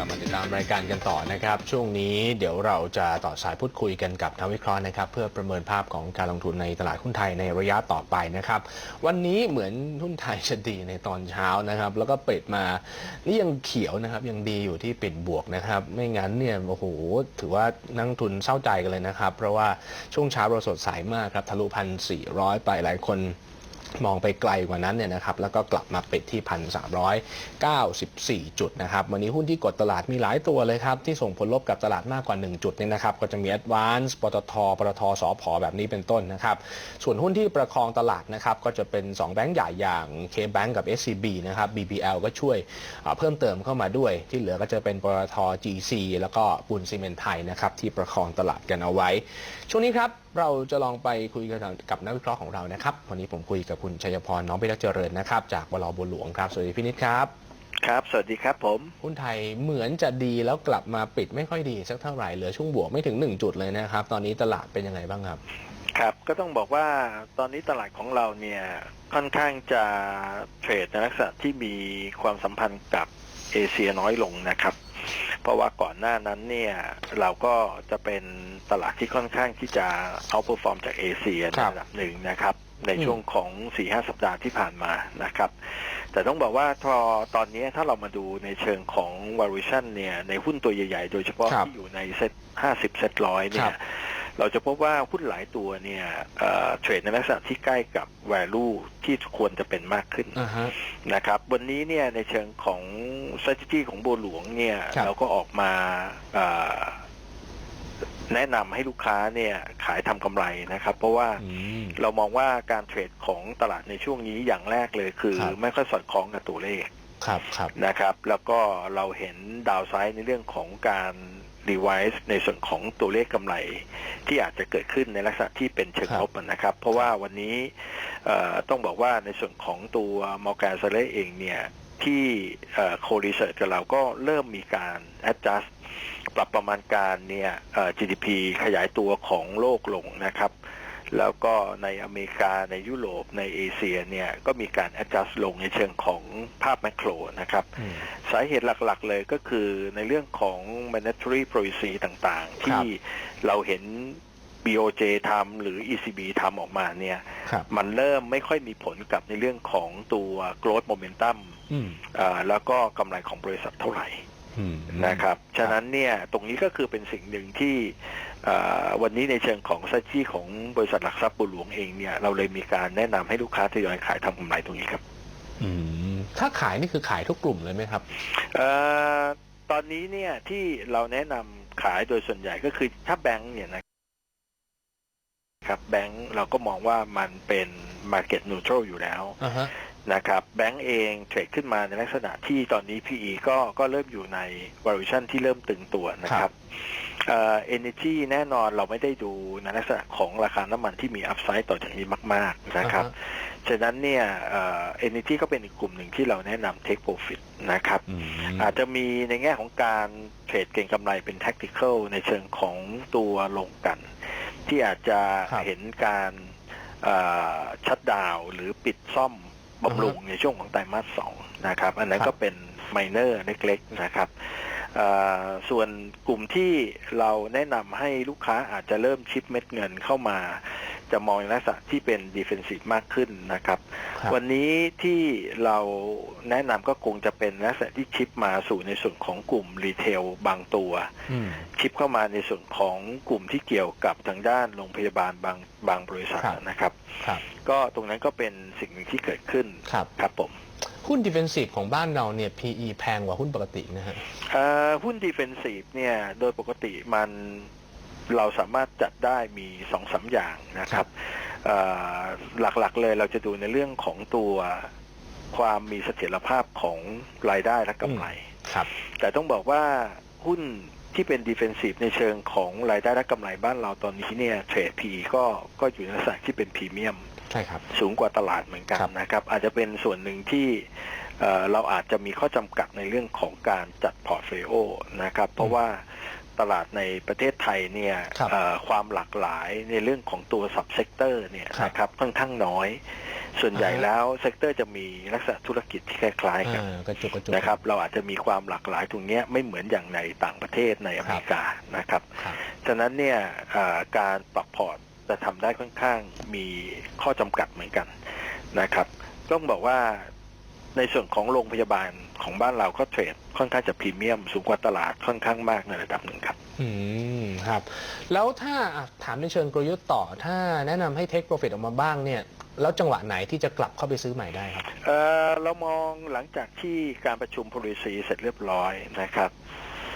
กลับมาติดตามรายการกันต่อนะครับ ช่วงนี้เดี๋ยวเราจะต่อสายพูดคุยกันกับนักวิเคราะห์นะครับ เพื่อประเมินภาพของการลงทุนในตลาดหุ้นไทยในระยะต่อไปนะครับ วันนี้เหมือนหุ้นไทยจะดีในตอนเช้านะครับ แล้วก็ปิดมานี่ยังเขียวนะครับยังดีอยู่ที่ปิดบวกนะครับ ไม่งั้นเนี่ยโอ้โหถือว่านักทุนเศร้าใจกันเลยนะครับ เพราะว่าช่วงเช้าเราสดใสมากครับทะลุพันสี่ร้อยไปหลายคน มองไปไกลกว่านั้นเนี่ยนะครับแล้วก็กลับมาปิดที่ 1,394 จุดนะครับวันนี้หุ้นที่กดตลาดมีหลายตัวเลยครับ ที่ส่งผลลบกับตลาดมากกว่า 1 จุดเนี่ยนะครับก็จะมี Advance ปตทปตทสอพอแบบนี้เป็นต้นนะครับ ส่วนหุ้นที่ประคองตลาดนะครับก็จะเป็น 2 แบงก์ใหญ่อย่าง K-Bank กับ SCB นะครับ BBL ก็ช่วยเพิ่มเติมเข้ามาด้วย ที่เหลือก็จะเป็นปตท GC แล้วก็ปูนซีเมนต์ไทยนะครับที่ประคองตลาดกันเอาไว้ ช่วงนี้ครับเราจะลองไปคุยกันกับนักวิเคราะห์ของเรานะครับ วันนี้ผมคุยกับคุณชัยพรน้องพิทักษ์เจริญนะครับ จากบลบัวหลวงครับ สวัสดีพี่นิดครับ ครับ สวัสดีครับผมหุ้นไทยเหมือนจะดีแล้วกลับมาปิดไม่ค่อยดีสักเท่าไหร่ เหลือช่วงบวกไม่ถึง 1 จุดเลยนะครับ ตอนนี้ตลาดเป็นยังไงบ้างครับ ครับ ก็ต้องบอกว่าตอนนี้ตลาดของเราเนี่ยค่อนข้างจะเทรดในลักษณะที่มีความสัมพันธ์กับเอเชียน้อยลงนะครับ เพราะว่าก่อนหน้านั้นเนี่ยเราก็จะเป็นตลาดที่ค่อนข้างที่จะเอาเปอร์ฟอร์มจากเอเชียในครับระดับหนึ่งนะครับ ในอืมช่วงของ4ีหสัปดาห์ที่ผ่านมานะครับ แต่ต้องบอกว่าพอตอนนี้ถ้าเรามาดูในเชิงของ valuation เนี่ยในหุ้นตัวใหญ่ๆ โดยเฉพาะครับที่อยู่ในเซ็ต50เซ็ตร้อยเนี่ครัยบ เราจะพบว่าหุ้นหลายตัวเนี่ยเอ่อเทรดในลักษณะที่ใกล้กับ value ที่ควรจะเป็นมากขึ้นอ่าฮะนะครับวันนี้เนี่ยในเชิงของ strategy ของบัวหลวงเนี่ยครับเราก็ออกมาเอ่อแนะนำให้ลูกค้าเนี่ยขายทำกำไรนะครับ เพราะว่าอืมเรามองว่าการเทรดของตลาดในช่วงนี้อย่างแรกเลยคือครับไม่ค่อยสอดคล้องกับตัวเลขครับครับนะครับ แล้วก็เราเห็นดาวไซด์ในเรื่องของการ รีไวซ์ในส่วนของตัวเลขกำไร ที่อาจจะเกิดขึ้นในลักษณะที่เป็นเชิงลบนะครับ เพราะว่าวันนี้เอ่อต้องบอกว่าในส่วนของตัวมอร์แกนเซเลเองเนี่ยที่โครีเซิร์กับเราก็เริ่มมีการ adjust ปรับประมาณการเนี่ยเอ่อ GDP ขยายตัวของโลกลงนะครับ แล้วก็ในอเมริกาในยุโรปในเอเชียเนี่ยก็มีการ adjust ลงในเชิงของภาพแมกโรนะครับอืมสาเหตุหลักๆเลยก็คือในเรื่องของ monetary policy ต่างๆ ที่เราเห็น BOJ ทำหรือ ECB ทำออกมาเนี่ยครับมันเริ่มไม่ค่อยมีผลกับในเรื่องของตัว growth momentum อืมอ่าแล้วก็กำไรของบริษัทเท่าไหร่อืม นะครับ ฉะนั้นเนี่ยตรงนี้ก็คือเป็นสิ่งหนึ่งที่อ่าวันนี้ในเชิงของซัจีของบริษัทหลักทรัพย์บุหลวงเองเนี่ยเราเลยมีการแนะนำให้ลูกค้าทยอยขายทำกำไรตรงนี้ครับอืมถ้าขายนี่คือขายทุกกลุ่มเลยไหมครับเออตอนนี้เนี่ยที่เราแนะนำขายโดยส่วนใหญ่ก็คือถ้าแบงก์เนี่ยนะครับแบงก์เราก็มองว่ามันเป็น Market Neutral อยู่แล้วอ่าฮะ นะครับแบงก์เองเทรดขึ้นมาในลักษณะที่ตอนนี้ PE ก็ก็เริ่มอยู่ใน valuation ที่เริ่มตึงตัวนะครับเอ่อ energy แน่นอนเราไม่ได้ดูในลักษณะของราคาน้ำมันที่มี upside ต่อจากนี้มาก ๆ นะครับอ่าฮะฉะนั้นเนี่ยเอ่อ energy ก็เป็นอีกกลุ่มหนึ่งที่เราแนะนำ take profit นะครับอืมอาจจะมีในแง่ของการเทรดเก็งกำไรเป็น tactical ในเชิงของตัวลงกัน ที่อาจจะครับเห็นการชัดดาวน์หรือปิดซ่อม บำรุงในช่วงของไตรมาสสองนะครับอันนั้นครับก็เป็นไมเนอร์เล็กๆนะครับเอ่อส่วนกลุ่มที่เราแนะนำให้ลูกค้าอาจจะเริ่มชิปเม็ดเงินเข้ามา จะมองในลักษณะที่เป็นดิเฟนซีฟมากขึ้นนะครับครับ วันนี้ที่เราแนะนำก็คงจะเป็นลักษณะที่ชิปมาสู่ในส่วนของกลุ่มรีเทลบางตัวอืมชิปเข้ามาในส่วนของกลุ่มที่เกี่ยวกับทางด้านโรงพยาบาลบางบางบริษัทครับนะครับครับก็ตรงนั้นก็เป็นสิ่งหนึ่งที่เกิดขึ้นครับครับผมหุ้นดิเฟนซีฟของบ้านเราเนี่ย PE แพงกว่าหุ้นปกตินะฮะเอ่อหุ้นดิเฟนซีฟเนี่ยโดยปกติมัน เราสามารถจัดได้มีสองสามอย่างนะครับเอ่อหลักๆเลยเราจะดูในเรื่องของตัวความมีเสถียรภาพของรายได้และกำไรครับ แต่ต้องบอกว่าหุ้นที่เป็นดิเฟนซีฟในเชิงของรายได้และกำไรบ้านเราตอนนี้เนี่ยเทรด PE ก็ก็อยู่ในลักษณะที่เป็นพรีเมียมใช่ครับสูงกว่าตลาดเหมือนกันครับนะครับ อาจจะเป็นส่วนหนึ่งที่เอ่อเราอาจจะมีข้อจำกัดในเรื่องของการจัดพอร์ตโฟลิโอนะครับ เพราะว่า ตลาดในประเทศไทยเนี่ยครับเอ่อความหลากหลายในเรื่องของตัวสับเซกเตอร์เนี่ยครับ นะครับค่อนข้างน้อย ส่วนใหญ่อ่าฮะแล้วเซกเตอร์จะมีลักษณะธุรกิจที่คล้ายๆกันอ่ากระจุกกระจุก นะครับเราอาจจะมีความหลากหลายตรงเนี้ยไม่เหมือนอย่างในต่างประเทศในอเมริกานะครับครับ ฉะนั้นเนี่ยอ่าการปรับพอร์ตจะทำได้ค่อนข้างมีข้อจำกัดเหมือนกันนะครับ ต้องบอกว่า ในส่วนของโรงพยาบาลของบ้านเราก็เทรดค่อนข้างจะพรีเมียม สูงกว่าตลาดค่อนข้างมากในระดับหนึ่งครับ อืมครับ แล้วถ้าอะถามในเชิงกลยุทธ์ต่อ ถ้าแนะนำให้เทคโปรฟิตออกมาบ้างเนี่ย แล้วจังหวะไหนที่จะกลับเข้าไปซื้อใหม่ได้ครับ เอ่อเรามองหลังจากที่การประชุม policy เสร็จเรียบร้อยนะครับ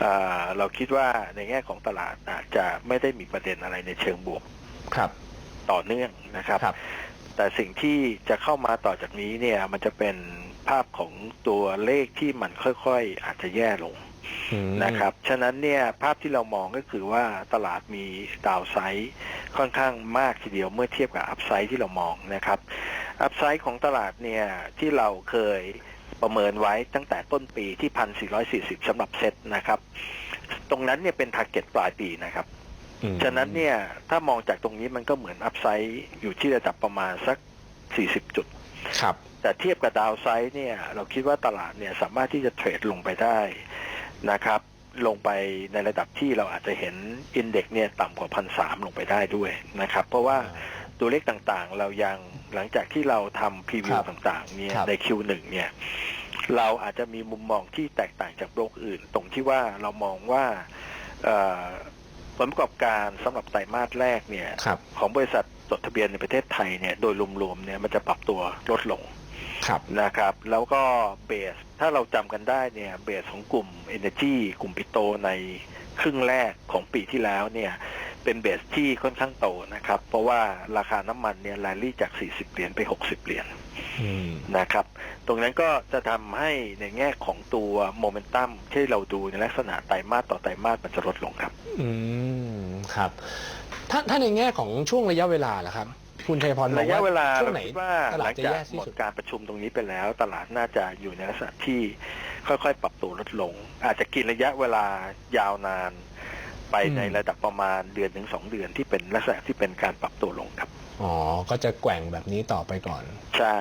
เอ่อเราคิดว่าในแง่ของตลาดอาจจะไม่ได้มีประเด็นอะไรในเชิงบวกครับ ต่อเนื่องนะครับ ครับ แต่สิ่งที่จะเข้ามาต่อจากนี้เนี่ยมันจะเป็น ภาพของตัวเลขที่มันค่อยๆ อาจจะแย่ลงอืมนะครับ ฉะนั้นเนี่ยภาพที่เรามองก็คือว่าตลาดมีดาวไซด์ค่อนข้างมากทีเดียวเมื่อเทียบกับอัพไซด์ที่เรามองนะครับ อัพไซด์ของตลาดเนี่ยที่เราเคยประเมินไว้ตั้งแต่ต้นปีที่พันสี่ร้อยสี่สิบสำหรับเซ็ตนะครับ ตรงนั้นเนี่ยเป็นทาร์เก็ตปลายปีนะครับอืมฉะนั้นเนี่ยถ้ามองจากตรงนี้มันก็เหมือนอัพไซด์อยู่ที่ระดับประมาณสัก 40 จุด ครับ แต่เทียบกับดาวไซด์เนี่ยเราคิดว่าตลาดเนี่ยสามารถที่จะเทรดลงไปได้นะครับ ลงไปในระดับที่เราอาจจะเห็นอินเด็กซ์เนี่ยต่ำกว่าพันสามลงไปได้ด้วยนะครับ เพราะว่าตัวเลขต่างๆ เรายังหลังจากที่เราทำพรีวิวครับต่างๆเนี่ยครับใน Q1 เนี่ยเราอาจจะมีมุมมองที่แตกต่างจากโบรกอื่น ตรงที่ว่าเรามองว่าเอ่อผลประกอบการสำหรับไตรมาสแรกเนี่ยครับของบริษัทจดทะเบียนในประเทศไทยเนี่ยโดยรวมๆเนี่ยมันจะปรับตัวลดลงครับ นะครับ แล้วก็เบส ถ้าเราจำกันได้เนี่ยเบสของกลุ่ม Energy กลุ่มปิโตในครึ่งแรกของปีที่แล้วเนี่ยเป็นเบสที่ค่อนข้างโตนะครับ เพราะว่าราคาน้ำมันเนี่ยแลลี่จาก 40 เหรียญไป 60 เหรียญอืมนะครับ ตรงนั้นก็จะทำให้ในแง่ของตัวโมเมนตัมที่เราดูในลักษณะไตรมาสต่อไตรมาสมันจะลดลงครับ อืม ครับ ถ้าถ้าในแง่ของช่วงระยะเวลาล่ะครับ คุณชัยพรมองระยะเวลาช่วเรางไหนคิดว่าตหลาลัดงจะจากแย่ที่หมดสุด การประชุมตรงนี้ไปแล้ว ตลาดน่าจะอยู่ในลักษณะที่ค่อยๆ ปรับตัวลดลง อาจจะกินระยะเวลายาวนาน ไปอืม ในระดับประมาณเดือนถึงสองเดือนที่เป็นลักษณะที่เป็นการปรับตัวลงครับ อ๋อ ก็จะแกว่งแบบนี้ต่อไปก่อน ใช่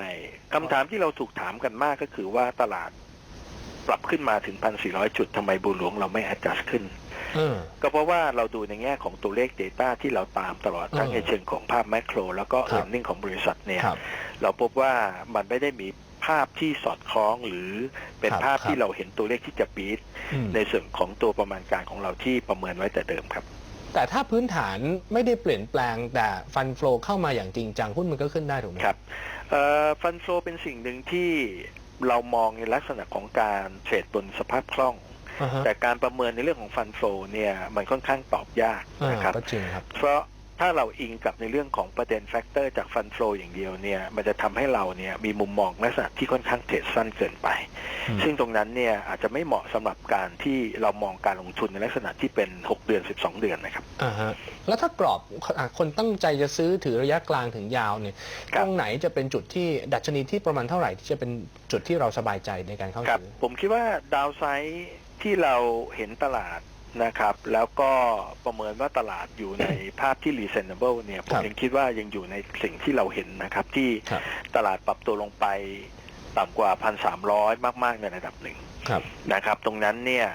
คำถามที่เราถูกถามกันมากก็คือว่าตลาดปรับขึ้นมาถึงพันสี่ร้อยจุดทำไมบูหลวงเราไม่ adjust ขึ้นเออ ก็เพราะว่าเราดูในแง่ของตัวเลข Data ที่เราตามตลอดทั้งเออในเชิงของภาพแมกโรแล้วก็ครับเอ r n i n g ของบริษัทเนี่ยครับเราพบว่ามันไม่ได้มีภาพที่สอดคล้องหรือเป็นครับภาพครับที่เราเห็นตัวเลขที่จะปีดอืมในส่วนของตัวประมาณการของเราที่ประเมินไว้แต่เดิมครับแต่ถ้าพื้นฐานไม่ได้เปลี่ยนแปลงแต่ฟันฟลอเข้ามาอย่างจริงจังหุ้นมันก็ขึ้นได้ถูกไหมครับฟันโฟเป็นสิ่งหนึ่งที่เรามองในลักษณะของการเทรดบนสภาพคล่องอ่าฮะ แต่การประเมินในเรื่องของฟันโฟเนี่ยมันค่อนข้างตอบยากอ่านะครับก็จริงครับ เพราะถ้าเราอิงกับในเรื่องของประเด็นแฟกเตอร์จากฟันโฟอย่างเดียวเนี่ยมันจะทำให้เราเนี่ยมีมุมมองลักษณะที่ค่อนข้างเทรดสั้นเกินไปอืมซึ่งตรงนั้นเนี่ยอาจจะไม่เหมาะสำหรับการที่เรามองการลงทุนในลักษณะที่เป็น 6 เดือน 12 เดือนนะครับอ่าฮะแล้วถ้ากรอบอะคนตั้งใจจะซื้อถือระยะกลางถึงยาวเนี่ยครัตบรงไหนจะเป็นจุดที่ดัชนีที่ประมาณเท่าไหร่ที่จะเป็นจุดที่เราสบายใจในการเข้าครับซื้อผมคิดว่าดาวไซด์ ที่เราเห็นตลาดนะครับ แล้วก็ประเมินว่าตลาดอยู่ในภาพที่ reasonable เนี่ยผมยังคิดว่ายังอยู่ในสิ่งที่เราเห็นนะครับ ที่ครับตลาดปรับตัวลงไปต่ำกว่า1,300มาก ๆ ในระดับหนึ่งครับนะครับ ตรงนั้นเนี่ย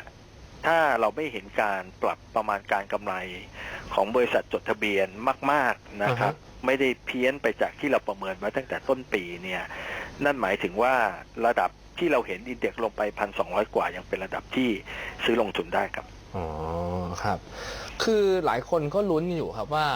ถ้าเราไม่เห็นการปรับประมาณการกำไรของบริษัทจดทะเบียนมาก ๆนะครับ ไม่ได้เพี้ยนไปจากที่เราประเมินไว้ตั้งแต่ต้นปีเนี่ย นั่นหมายถึงว่าระดับ ที่เราเห็นอินเด็กซ์ลงไปพันสองกว่ายังเป็นระดับที่ซื้อลงทุนได้ครับอ๋อครับ คือหลายคนก็ลุ้นอยู่ครับว่า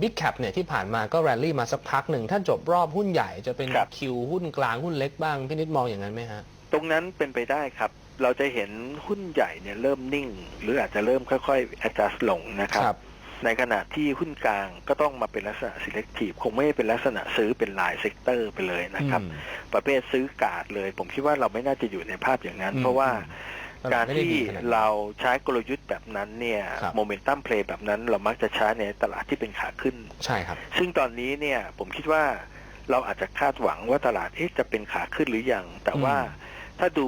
Big Cap เนี่ยที่ผ่านมาก็แรลลี่มาสักพักหนึ่ง ถ้าจบรอบหุ้นใหญ่จะเป็นครับคิวหุ้นกลางหุ้นเล็กบ้างพี่นิดมองอย่างนั้นไหมฮะ ตรงนั้นเป็นไปได้ครับ เราจะเห็นหุ้นใหญ่เนี่ยเริ่มนิ่ง หรืออาจจะเริ่มค่อยๆ adjust ลงนะครับ ในขณะที่หุ้นกลางก็ต้องมาเป็นลักษณะ selective คงไม่ได้เป็นลักษณะซื้อเป็นรายเซกเตอร์ไปเลยนะครับอืมประเภทซื้อกาดเลย ผมคิดว่าเราไม่น่าจะอยู่ในภาพอย่างนั้นอืมเพราะว่าตลการไม่ได้ที่ดีขนดนั้นเราใช้กลยุทธ์แบบนั้นเนี่ยครับโมเมนตัมเพลย์แบบนั้นเรามักจะใช้ในตลาดที่เป็นขาขึ้น ใช่ครับ ซึ่งตอนนี้เนี่ยผมคิดว่าเราอาจจะคาดหวังว่าตลาดเอ๊ะจะเป็นขาขึ้นหรือยังแต่ว่าอืม ถ้าดู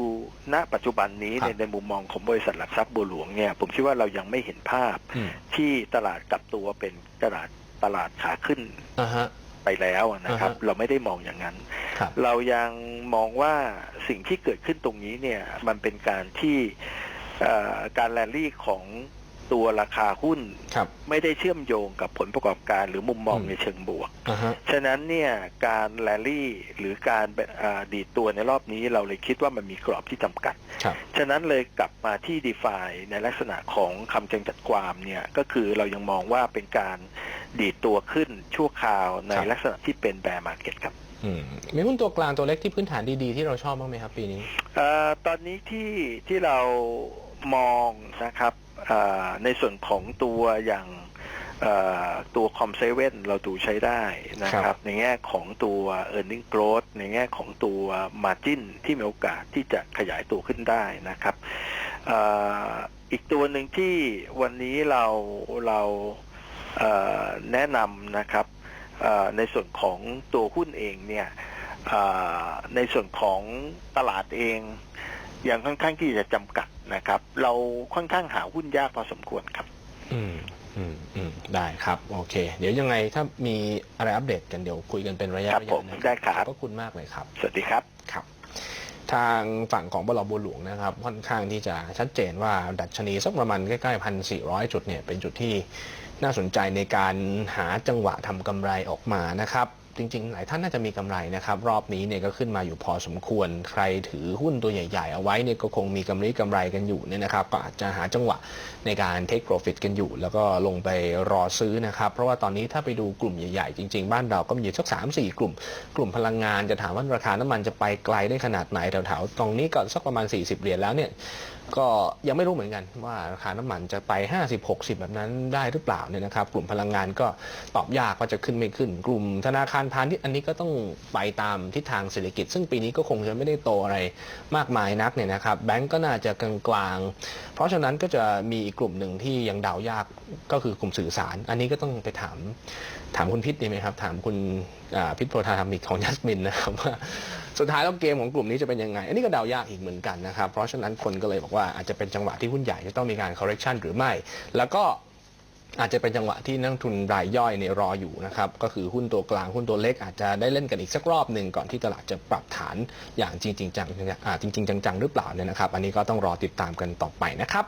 ณปัจจุบันนี้ครับในในมุมมองของบริษัทหลักทรัพย์บัวหลวงเนี่ยผมคิดว่าเรายังไม่เห็นภาพอืมที่ตลาดกลับตัวเป็นตลาดตลาดขาขึ้นอ่าฮะไปแล้วนะครับอ่าฮะเราไม่ได้มองอย่างนั้นครับเรายังมองว่าสิ่งที่เกิดขึ้นตรงนี้เนี่ยมันเป็นการที่เอ่อการแรลลี่ของ ตัวราคาหุ้นครับไม่ได้เชื่อมโยงกับผลประกอบการหรือมุมมองอืมในเชิงบวกอ่าฮะฉะนั้นเนี่ยการแรลลี่หรือการอ่าดีดตัวในรอบนี้เราเลยคิดว่ามันมีกรอบที่จำกัดครับฉะนั้นเลยกลับมาที่ d e f i ในลักษณะของคำจำกัดความเนี่ยก็คือเรายังมองว่าเป็นการดีดตัวขึ้นชั่วคราวในครับลักษณะที่เป็นแบร์มาร์เก็ตครับอืมมีหุ้นตัวกลางตัวเล็กที่พื้นฐานดีๆ ที่เราชอบบ้างไหมครับปีนี้เออตอนนี้ที่ที่เรามองนะครับเออ ในส่วนของตัวอย่างเอ่อตัวคอมเซเว่นเราดูใช้ได้นะคครัรับบในแง่ของตัว e a r n i n g growth ในแง่ของตัว margin ที่มีโอกาสที่จะขยายตัวขึ้นได้นะครับเอ่ออีกตัวหนึ่งที่วันนี้เราเราเอ่อแนะนำนะครับเอ่อในส่วนของตัวหุ้นเองเนี่ยอ่าในส่วนของตลาดเอง ยังค่อนข้างที่จะจำกัดนะครับ เราค่อนข้างหาหุ้นยากพอสมควรครับ อืมอืมอืมได้ครับ โอเค เดี๋ยวยังไงถ้ามีอะไรอัปเดตกันเดี๋ยวคุยกันเป็นระยะครับระผยะมนะได้ครับขอบพระคุณมากเลยครับ สวัสดีครับครับ ทางฝั่งของบลบัวหลวงนะครับ ค่อนข้างที่จะชัดเจนว่าดัชนีสักประมาณใกล้ๆพันสี่ร้อยจุดเนี่ยเป็นจุดที่น่าสนใจในการหาจังหวะทำกำไรออกมานะครับ จริงๆ หลายท่านน่าจะมีกำไรนะครับ รอบนี้เนี่ยก็ขึ้นมาอยู่พอสมควร ใครถือหุ้นตัวใหญ่ ๆ เอาไว้เนี่ยก็คงมีกำไรกำไรกันอยู่เนี่ยนะครับ ก็อาจจะหาจังหวะในการ take profit กันอยู่ แล้วก็ลงไปรอซื้อนะครับ เพราะว่าตอนนี้ถ้าไปดูกลุ่มใหญ่ๆ จริง ๆ บ้านเราก็มีอยู่สักสามสี่กลุ่ม กลุ่มพลังงานจะถามว่าราคาน้ำมันจะไปไกลได้ขนาดไหนแถวๆตรงนี้ก็สักประมาณ 40 เหรียญแล้วเนี่ย ก็ยังไม่รู้เหมือนกันว่าราคาน้ำมันจะไป 50 60 แบบนั้นได้หรือเปล่าเนี่ยนะครับ กลุ่มพลังงานก็ตอบยากว่าจะขึ้นไม่ขึ้น กลุ่มธนาคารพาณิชย์อันนี้ก็ต้องไปตามทิศทางเศรษฐกิจ ซึ่งปีนี้ก็คงจะไม่ได้โตอะไรมากมายนักเนี่ยนะครับแบงก์ก็น่าจะกลางๆ เพราะฉะนั้นก็จะมีอีกกลุ่มหนึ่งที่ยังเดายากก็คือกลุ่มสื่อสาร อันนี้ก็ต้องไปถามถามคุณพิษดีไหมครับ ถามคุณพิษโพธาธรรมิกของยัสมินนะครับว่า สุดท้ายแล้วเกมของกลุ่มนี้จะเป็นยังไง อันนี้ก็เดายากอีกเหมือนกันนะครับ เพราะฉะนั้นคนก็เลยบอกว่าอาจจะเป็นจังหวะที่หุ้นใหญ่จะต้องมีการ correction หรือไม่ แล้วก็อาจจะเป็นจังหวะที่นักทุนรายย่อยเนี่ยรออยู่นะครับ ก็คือหุ้นตัวกลางหุ้นตัวเล็กอาจจะได้เล่นกันอีกสักรอบหนึ่งก่อนที่ตลาดจะปรับฐานอย่างจริงๆจังๆอ่าจริงจังๆหรือเปล่าเนี่ยนะครับ อันนี้ก็ต้องรอติดตามกันต่อไปนะครับ